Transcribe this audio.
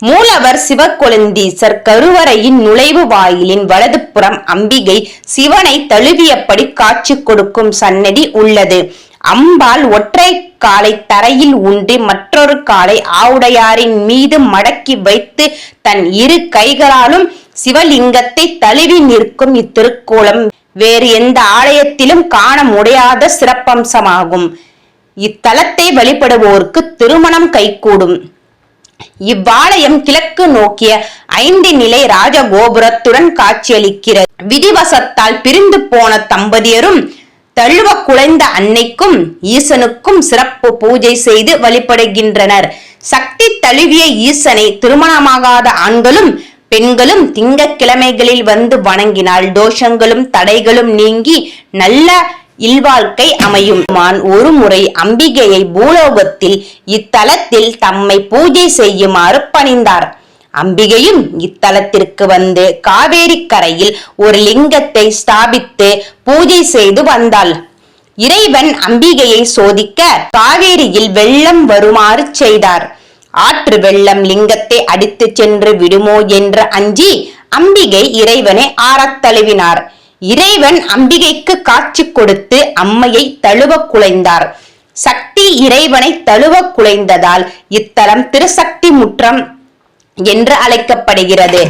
மூலவர் சிவக்கொழுந்தீசர் கருவறையின் நுழைவு வாயிலின் வலதுபுறம் அம்பிகை சிவனை தழுவியபடி காட்சி கொடுக்கும் சன்னதி உள்ளது. அம்பாள் ஒற்றை காலை தரையில் ஊன்றி மற்றொரு காலை ஆவுடையாரின் மீது மடக்கி வைத்து தன் இரு கைகளாலும் சிவலிங்கத்தை தழுவி நிற்கும் இத்திருக்கோலம் வேறு எந்த ஆலயத்திலும் காண முடியாத சிறப்பம்சமாகும். இத்தலத்தை வழிபடுவோருக்கு திருமணம் கைகூடும். இவ்வாலயம் கிழக்கு நோக்கிய ஐந்து நிலை ராஜகோபுரத்துடன் காட்சியளிக்கிறது. விதிவசத்தால் பிரிந்து போன தம்பதியரும் தழுவ குலைந்த அன்னைக்கும் ஈசனுக்கும் சிறப்பு பூஜை செய்து வழிபடுகின்றனர். சக்தி தழுவிய ஈசனை திருமணமாகாத ஆண்களும் பெண்களும் திங்கட்கிழமைகளில் வந்து வணங்கினால் தோஷங்களும் தடைகளும் நீங்கி நல்ல இல்வாழ்க்கை அமையும். மான் ஒரு முறை அம்பிகையை பூலோகத்தில் இத்தலத்தில் தம்மை பூஜை செய்யுமாறு பணிந்தார். அம்பிகையும் இத்தலத்திற்கு வந்து காவேரி கரையில் ஒரு லிங்கத்தை ஸ்தாபித்து பூஜை செய்து வந்தாள். இறைவன் அம்பிகையை சோதிக்க காவேரியில் வெள்ளம் வருமாறு செய்தார். ஆற்று வெள்ளம் லிங்கத்தை அடித்து சென்று விடுமோ என்று அஞ்சி அம்பிகை இறைவனை ஆறத் தழுவினார் இறைவன் அம்பிகைக்கு காட்சி கொடுத்து அம்மையை தழுவ குலைந்தார். சக்தி இறைவனை தழுவ குலைந்ததால் இத்தலம் திருசக்தி முற்றம் என்று அழைக்கப்படுகிறது.